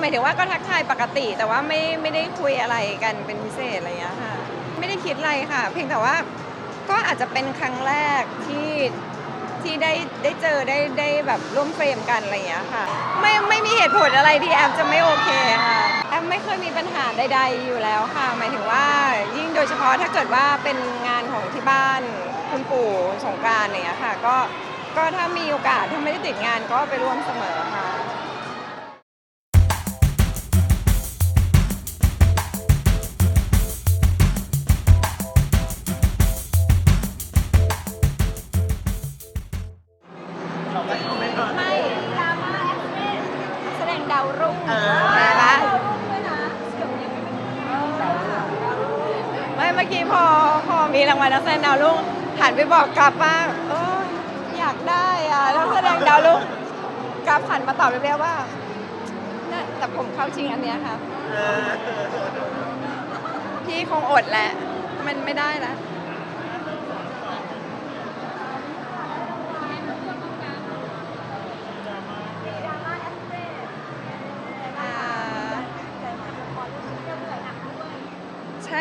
หมายถึงว่าก็ทักทายปกติ แต่ว่าไม่ไม่ได้คุยอะไรกันเป็นพิเศษอะไรอย่างเงี้ยค่ะ ไม่ได้คิดอะไรค่ะ เพียงแต่ว่าก็อาจจะเป็นครั้งแรกที่ที่ได้ได้เจอได้ได้แบบร่วมเฟรมกันอะไรอย่างเงี้ยค่ะ ไม่ไม่มีเหตุผลอะไรที่แอมจะไม่โอเคค่ะแอมไม่เคยมีปัญหาใด ๆ อยู่แล้วค่ะ หมายถึงว่ายิ่งโดยเฉพาะถ้าเกิดว่าเป็นงานของที่บ้านคุณปู่สงกานต์อะไรอย่างเงี้ยค่ะ ก็ก็ถ้ามีโอกาสถ้าไม่ได้ติดงานก็ไปร่วมเสมอค่ะ เมื่อกี้พอพอมีรางวัลนักแสดงดาวรุ่งหันไปบอกกลับว่าอออยากได้อะนักแสดงดาวรุ่งกลับหันมาตอบเรียบๆว่าน่าแต่ผมเข้าชิงอันเนี้ยครับ พี่คงอดแหละ มันไม่ได้แล้ว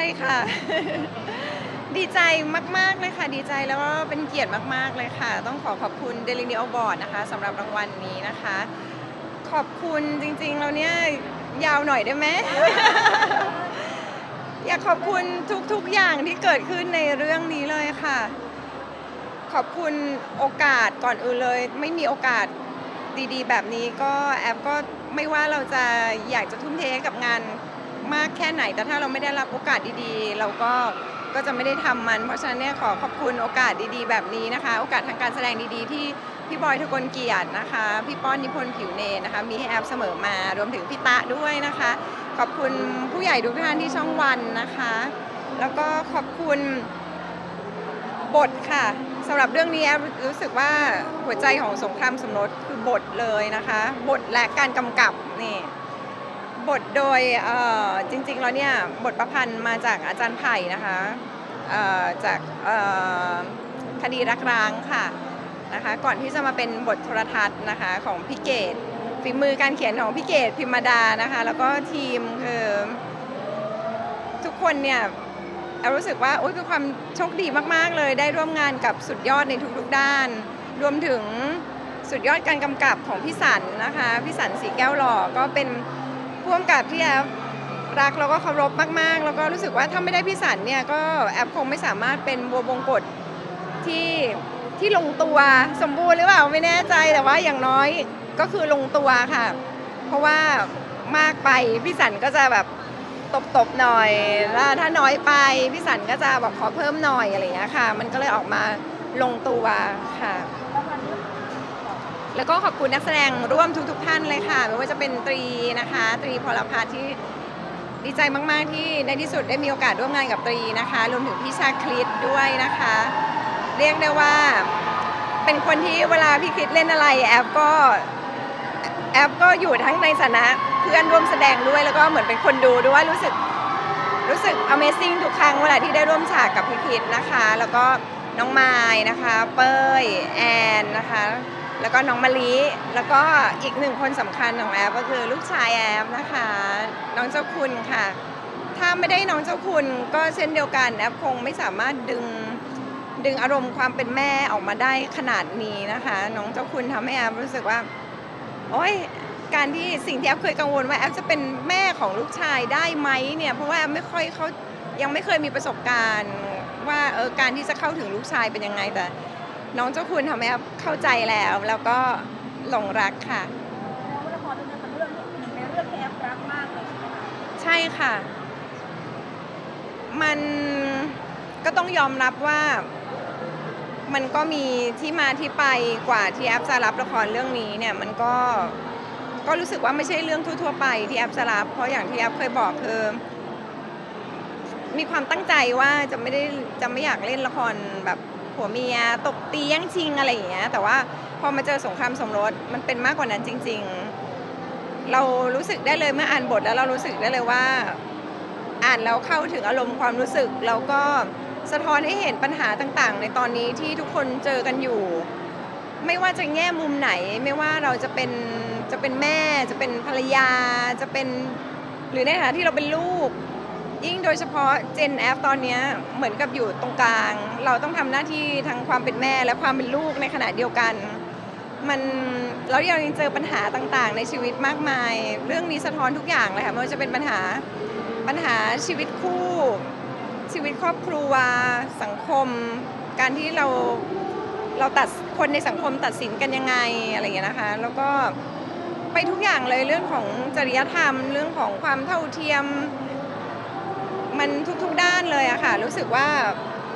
ใช่ค่ะ ดีใจมาก ๆ เลยค่ะ ดีใจแล้วก็เป็นเกียรติมาก ๆ เลยค่ะ ต้องขอขอบคุณ d e l i n e a Award นะคะสำหรับรางวัลนี้นะคะ ขอบคุณจริง ๆ แล้วเนี่ยยาวหน่อยได้ไหม อยากขอบคุณทุก ๆ อย่างที่เกิดขึ้นในเรื่องนี้เลยค่ะ ขอบคุณโอกาสก่อนอื่นเลย ไม่มีโอกาสดีๆ แบบนี้ก็แอปก็ไม่ว่าเราจะอยากจะทุ่มเทกับงาน มากแค่ไหน แต่ถ้าเราไม่ได้รับโอกาสดีๆ เราก็ก็จะไม่ได้ทำมัน เพราะฉะนั้นเนี่ยขอขอบคุณโอกาสดีๆ แบบนี้นะคะ โอกาสทางการแสดงดีๆ ที่พี่บอยทุกลเกียรตินะคะ พี่ป้อนนิพนธ์ผิวเนนะคะ มีให้แอปเสมอมารวมถึงพี่ตะด้วยนะคะ ขอบคุณผู้ใหญ่ทุกท่านที่ช่องวันนะคะ แล้วก็ขอบคุณบทค่ะสำหรับเรื่องนี้แอฟรู้สึกว่าหัวใจของสงครามสมรสคือบทเลยนะคะ บทและการกำกับนี่ บทโดยจริงๆแล้วเนี่ยบทประพันธ์มาจากอาจารย์ไผ่นะคะจากคดีรักร้างค่ะนะคะก่อนที่จะมาเป็นบทโทรทัศน์นะคะของพี่เกดฝีมือการเขียนของพี่เกดพิมดานะคะแล้วก็ทีมคือทุกคนเนี่ยแอลรู้สึกว่าโอ๊ยเป็นความโชคดีมากๆ เลยได้ร่วมงานกับสุดยอดในทุกๆด้าน รวมถึงสุดยอดการกำกับของพี่สันนะคะพี่สันสีแก้วหล่อก็เป็น ผู้กำกับที่แอฟรักแล้วก็เคารพมาก ๆ แล้วก็รู้สึกว่าถ้าไม่ได้พี่สันเนี่ยก็แอฟคงไม่สามารถเป็นบัวบงกฎที่ที่ลงตัวสมบูรณ์หรือเปล่าไม่แน่ใจแต่ว่าอย่างน้อยก็คือลงตัวค่ะ เพราะว่ามากไปพี่สันก็จะแบบตบๆหน่อยแล้วถ้าน้อยไปพี่สันก็จะบอกขอเพิ่มหน่อยอะไรอย่างเงี้ยค่ะ มันก็เลยออกมาลงตัวค่ะ แล้วก็ขอบคุณนักแสดงร่วมทุก ๆ ท่านเลยค่ะ ไม่ว่าจะเป็นตรีนะคะ ตรีพลพัฒน์ที่ดีใจมาก ๆ ที่ในที่สุดได้มีโอกาสร่วมงานกับตรีนะคะ รวมถึงพี่ชาคลิตด้วยนะคะ เรียกได้ว่าเป็นคนที่เวลาพี่คลิตเล่นอะไรแอปก็แอปก็อยู่ทั้งในฐานะเพื่อนร่วมแสดงด้วยแล้วก็เหมือนเป็นคนดูด้วยรู้สึกรู้สึก Amazing ทุกครั้งเวลาที่ได้ร่วมฉากกับพี่คิดนะคะ แล้วก็น้องไม้นะคะ เป้ย แอนนะคะ แล้วก็น้องมะลิแล้วก็อีกหนึ่งคนสำคัญของแอปก็คือลูกชายแอปนะคะ น้องเจ้าคุณค่ะ ถ้าไม่ได้น้องเจ้าคุณก็เช่นเดียวกันแอปคงไม่สามารถดึงดึงอารมณ์ความเป็นแม่ออกมาได้ขนาดนี้นะคะ น้องเจ้าคุณทำให้แอปรู้สึกว่า โอ้ยการที่สิ่งที่แอฟเคยกังวลว่าแอฟจะเป็นแม่ของลูกชายได้ไหมเนี่ยเพราะว่าแอฟไม่ค่อยเขายังไม่เคยมีประสบการณ์ ว่าเออการที่จะเข้าถึงลูกชายเป็นยังไงแต่ น้องเจ้าคุณทำให้แอฟเข้าใจแล้ว แล้วก็หลงรักค่ะ แล้วละครเรื่องนี้เป็นเรื่องหนึ่งในเรื่องที่แอฟรักมากเลยใช่ไหมคะใช่ค่ะ มันก็ต้องยอมรับว่า มันก็มีที่มาที่ไปกว่าที่แอปจะรับละครเรื่องนี้เนี่ยมันก็ก็รู้สึกว่าไม่ใช่เรื่องทั่วๆไปที่แอปจะรับเพราะอย่างที่แอปเคยบอกคือมีความตั้งใจว่าจะไม่ได้จะไม่อยากเล่นละครแบบ ผัวเมียตบตีแย่งชิงอะไรอย่างเงี้ยแต่ว่าพอมาเจอสงครามสมรสมันเป็นมากกว่านั้นจริง ๆ เรารู้สึกได้เลยเมื่ออ่านบทแล้วเรารู้สึกได้เลยว่า อ่านแล้วเข้าถึงอารมณ์ความรู้สึกแล้วก็สะท้อนให้เห็นปัญหาต่างๆ ในตอนนี้ที่ทุกคนเจอกันอยู่ ไม่ว่าจะแง่มุมไหน ไม่ว่าเราจะเป็นจะเป็นแม่ จะเป็นภรรยาจะเป็น หรือในฐานะที่เราเป็นลูก ยิ่งโดยเฉพาะ Gen F ตอนเนี้ยเหมือนกับอยู่ตรงกลาง เราต้องทำหน้าที่ทั้งความเป็นแม่และความเป็นลูกในขณะเดียวกัน มันแล้วเรายังเจอปัญหาต่างๆ ในชีวิตมากมาย เรื่องนี้สะท้อนทุกอย่างเลยค่ะไม่ว่าจะเป็นปัญหาปัญหาชีวิตคู่ ชีวิตครอบครัวสังคม การที่เราเราตัดคนในสังคมตัดสินกันยังไงอะไรอย่างเงี้ยนะคะ แล้วก็ไปทุกอย่างเลยเรื่องของจริยธรรม เรื่องของความเท่าเทียม มันทุกๆด้านเลยอะค่ะ รู้สึกว่า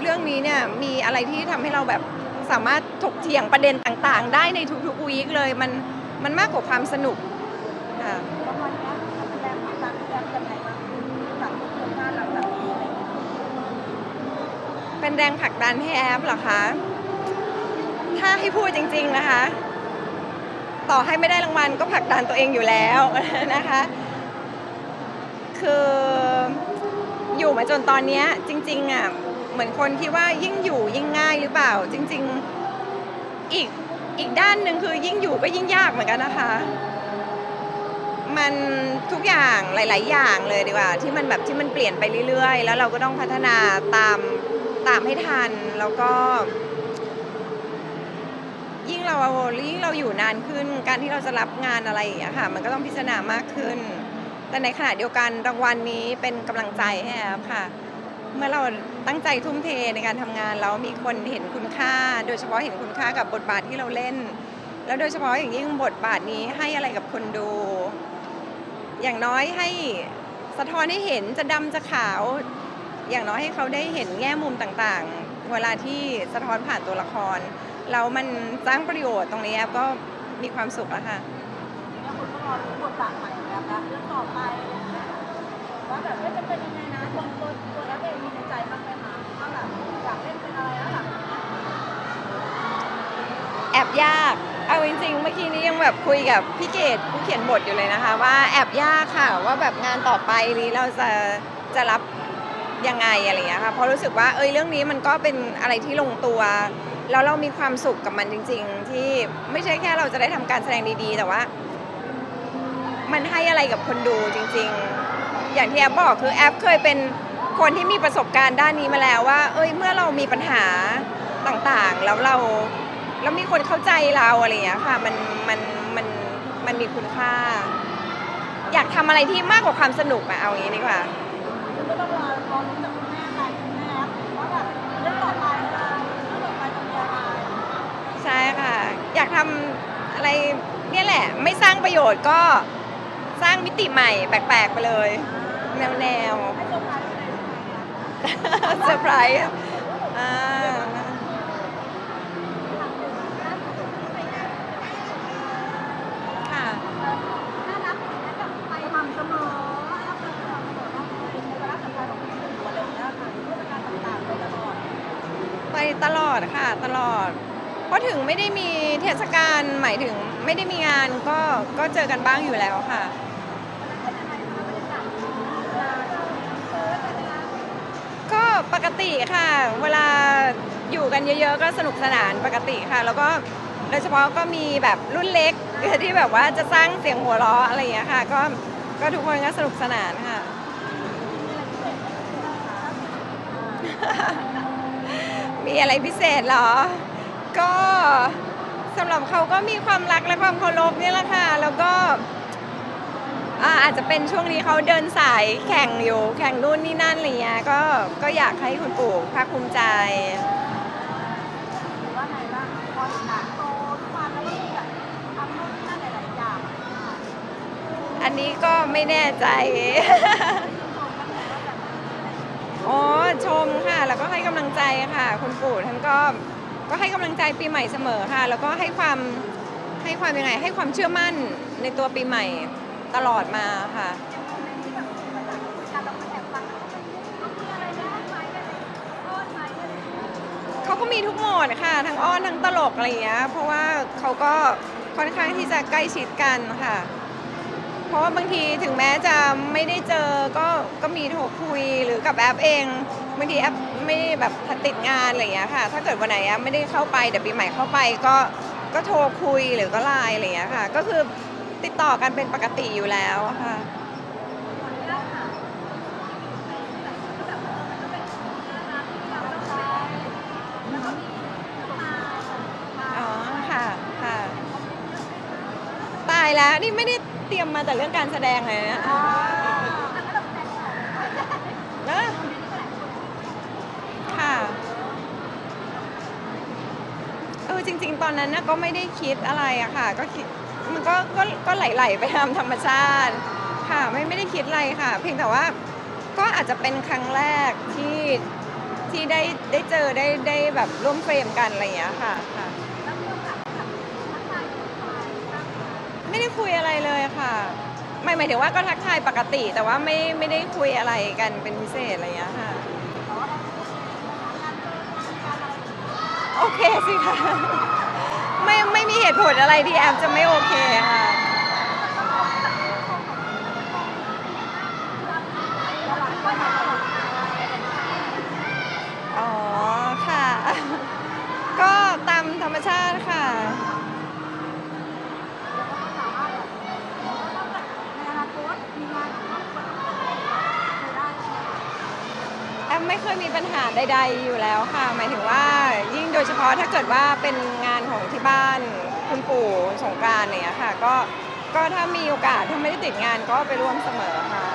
เรื่องนี้เนี่ยมีอะไรที่ทำให้เราแบบสามารถถกเถียงประเด็นต่างๆ ได้ในทุกๆวีคเลยมันมันมากกว่าความสนุกค่ะประมาณนี้แสดงความรักแอปยังไงบ้างหลังเกิดงานหลังจากนี้อะไรอย่างเงี้ยเป็นแรงผลักดันให้แอปเหรอคะถ้าให้พูดจริง ๆนะคะ ต่อให้ไม่ได้รางวัลก็ผลักดันตัวเองอยู่แล้วนะคะ คือ อยู่มาจนตอนเนี้ยจริง ๆอะเหมือนคนคิดว่ายิ่งอยู่ยิ่งง่ายหรือเปล่า จริง ๆ อีกอีกด้านหนึ่งคือยิ่งอยู่ก็ยิ่งยากเหมือนกันนะคะ มันทุกอย่างหลาย ๆ อย่างเลยดีกว่า ที่มันแบบที่มันเปลี่ยนไปเรื่อย ๆ แล้วเราก็ต้องพัฒนาตามตามให้ทันแล้วก็ ยิ่งเรายิ่งเราอยู่นานขึ้น การที่เราจะรับงานอะไรอย่างเงี้ยค่ะ มันก็ต้องพิจารณามากขึ้น แต่ในขณะเดียวกันรางวัลนี้เป็นกำลังใจให้แอฟค่ะ เมื่อเราตั้งใจทุ่มเทในการทำงานแล้วมีคนเห็นคุณค่า โดยเฉพาะเห็นคุณค่ากับบทบาทที่เราเล่น แล้วโดยเฉพาะอย่างยิ่งบทบาทนี้ให้อะไรกับคนดู อย่างน้อยให้สะท้อนให้เห็นจะดำจะขาว อย่างน้อยให้เขาได้เห็นแง่มุมต่างๆ เวลาที่สะท้อนผ่านตัวละคร แล้วมันสร้างประโยชน์ตรงนี้แอฟก็มีความสุขแล้วค่ะ ครบทบาทใหม่แล้วเรื่องต่อไปอะไรอย่างเงี้ยว่าแบบว่าจะเป็นยังไงนะตัวตัวตัวแอปเองมีในใจบ้างไหมคะว่าแบบอยากเล่นเป็นอะไรแล้วหลังจากนี้แอบยาก เอาจริงๆ เมื่อกี้นี้ยังแบบคุยกับพี่เกดผู้เขียนบทอยู่เลยนะคะ ว่าแอบยากค่ะว่าแบบงานต่อไปนี้เราจะจะรับยังไงอะไรอย่างเงี้ยค่ะเพราะรู้สึกว่าเอ้ยเรื่องนี้มันก็เป็นอะไรที่ลงตัวแล้วเรามีความสุขกับมันจริง ๆ ที่ไม่ใช่แค่เราจะได้ทำการแสดงดีๆ แต่ว่า มันให้อะไรกับคนดูจริง ๆ อย่างที่แอปบอกคือแอปเคยเป็นคนที่มีประสบการณ์ด้านนี้มาแล้วว่า เอ้ยเมื่อเรามีปัญหาต่างๆ แล้วเราแล้วมีคนเข้าใจเราอะไรอย่างเงี้ยค่ะมันมันมันมันมีคุณค่า อยากทำอะไรที่มากกว่าความสนุกอะเอาอย่างนี้ดีกว่าคุณก็ต้องรอรอรู้จากคุณแม่ไปคุณแม่แอปว่าแบบเรื่องต่อไปอะไรเรื่องต่อไปจะมีอะไรใช่ค่ะ อยากทำอะไรเนี่ยแหละ ไม่สร้างประโยชน์ก็ สร้างมิติใหม่แปลกๆไปเลย แนวแนวเซอร์ไพรส์ค่ะไปตลอดค่ะ ตลอด เพราะถึงไม่ได้มีเทศกาลหมายถึงไม่ได้มีงานก็ก็เจอกันบ้างอยู่แล้วค่ะ ก็ปกติค่ะ เวลาอยู่กันเยอะๆ ก็สนุกสนานปกติค่ะ แล้วก็โดยเฉพาะก็มีแบบรุ่นเล็กที่แบบว่าจะสร้างเสียงหัวเราะอะไรอย่างเงี้ยค่ะ ก็ก็ทุกคนก็สนุกสนานค่ะ มีอะไรพิเศษเหรอ ก็สำหรับเขาก็มีความรักและความเคารพนี่แหละค่ะ แล้วก็ อ่าอาจจะเป็นช่วงนี้เขาเดินสายแข่งอยู่แข่งนู่นนี่นั่นอะไรเงี้ยก็ก็อยากให้คุณปู่ภาคภูมิใจ หรือว่าไงบ้างพอหลานโตทุกวันแล้วก็แบบทำนู่นนี่นั่นหลายๆอย่างอันนี้ก็ไม่แน่ใจอ๋อชมค่ะ แล้วก็ให้กำลังใจค่ะ คุณปู่ท่านก็ก็ให้กำลังใจปีใหม่เสมอค่ะ แล้วก็ให้ความให้ความยังไง ให้ความเชื่อมั่นในตัวปีใหม่ ตลอดมาค่ะเราแอบฟังต้องมีอะไรนะไหมอะไรอ้อนไหมอะไรอย่างเงี้ยเขาก็มีทุกโหมดค่ะ ทั้งอ้อนทั้งตลกอะไรอย่างเงี้ยเพราะว่าเขาก็ค่อนข้างที่จะใกล้ชิดกันค่ะ เพราะว่าบางทีถึงแม้จะไม่ได้เจอก็ก็มีโทรคุยหรือกับแอปเองบางทีแอปไม่ได้แบบติดงานอะไรอย่างเงี้ยค่ะ ถ้าเกิดวันไหนแอปไม่ได้เข้าไปเดี๋ยวปีใหม่เข้าไปก็ก็โทรคุยหรือก็ไลน์อะไรอย่างเงี้ยค่ะ ก็คือ ติดต่อกันเป็นปกติอยู่แล้วค่ะค่ะอ๋อค่ะ ตายแล้ว นี่ไม่ได้เตรียมมาแต่เรื่องการแสดงเลยนะอ่าอันนั้นเออกเนอะค่ะ เออจริง ๆ ตอนนั้นนะก็ไม่ได้คิดอะไรอะค่ะ ก็คิด มันก็ก็ก็ไหลๆไปตามธรรมชาติ ค่ะไม่ไม่ได้คิดอะไรค่ะ เพียงแต่ว่าก็อาจจะเป็นครั้งแรกที่ที่ได้ได้เจอได้ได้แบบร่วมเฟรมกันอะไรอย่างเงี้ยค่ะค่ะ ไม่ได้คุยอะไรเลยค่ะไม่หมายถึงว่าก็ทักทายปกติ แต่ว่าไม่ไม่ได้คุยอะไรกันเป็นพิเศษอะไรอย่างเงี้ยค่ะโอเคสิค่ะ ไม่ไม่มีเหตุผลอะไรที่แอมจะไม่โอเคค่ะ แล้วหลังก็มาตลอด อ๋อค่ะ ก็ตามธรรมชาติค่ะ สามารถแบบต้องแบบในอนาคตมีงานครอบครัวจะได้ใช่ไหมคะ แอมไม่ เคยมีปัญหาใด ๆ อยู่แล้วค่ะ หมายถึงว่ายิ่งโดยเฉพาะถ้าเกิดว่าเป็นงานของที่บ้านคุณปู่สงกรารเนี่ยค่ะ ก็ก็ถ้ามีโอกาสถ้าไม่ได้ติดงานก็ไปร่วมเสมอค่ะ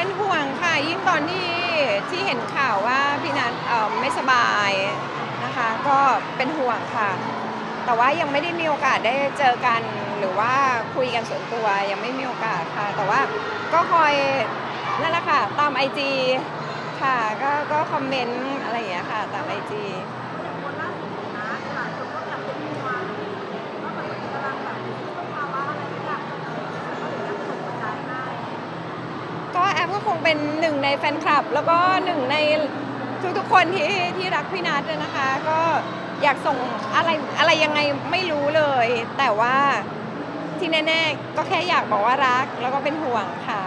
เป็นห่วงค่ะ ยิ่งตอนที่ที่เห็นข่าวว่าพี่นัทเอ่อไม่สบายนะคะ ก็เป็นห่วงค่ะ แต่ว่ายังไม่ได้มีโอกาสได้เจอกันหรือว่าคุยกันส่วนตัวยังไม่มีโอกาสค่ะ แต่ว่าก็คอยนั่นแหละค่ะ ตามไอจีค่ะ ก็ก็คอมเมนต์อะไรอย่างเงี้ยค่ะ ตามไอจี ก็แอปก็คง เป็นหนึ่งในแฟนคลับ แล้วก็หนึ่งในทุกๆคนที่ที่รักพี่นัทนะคะ ก็อยากส่งอะไรอะไรยังไงไม่รู้เลย แต่ว่าที่แน่ๆก็แค่อยากบอกว่ารักแล้วก็เป็นห่วงค่ะ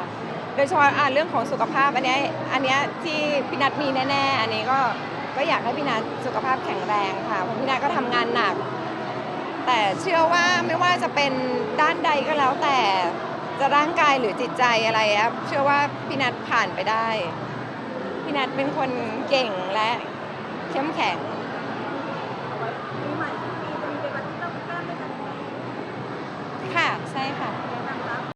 โดยเฉพาะอะเรื่องของสุขภาพอันเนี้ยอันเนี้ยที่พี่นัทมีแน่ๆ อันนี้ก็ก็อยากให้พี่นัทสุขภาพแข็งแรงค่ะเพราะพี่นัทก็ทำงานหนัก แต่เชื่อว่าไม่ว่าจะเป็นด้านใดก็แล้วแต่ จะร่างกายหรือจิตใจอะไรแอฟเชื่อว่าพี่นัทผ่านไปได้ พี่นัทเป็นคนเก่งและเข้มแข็ง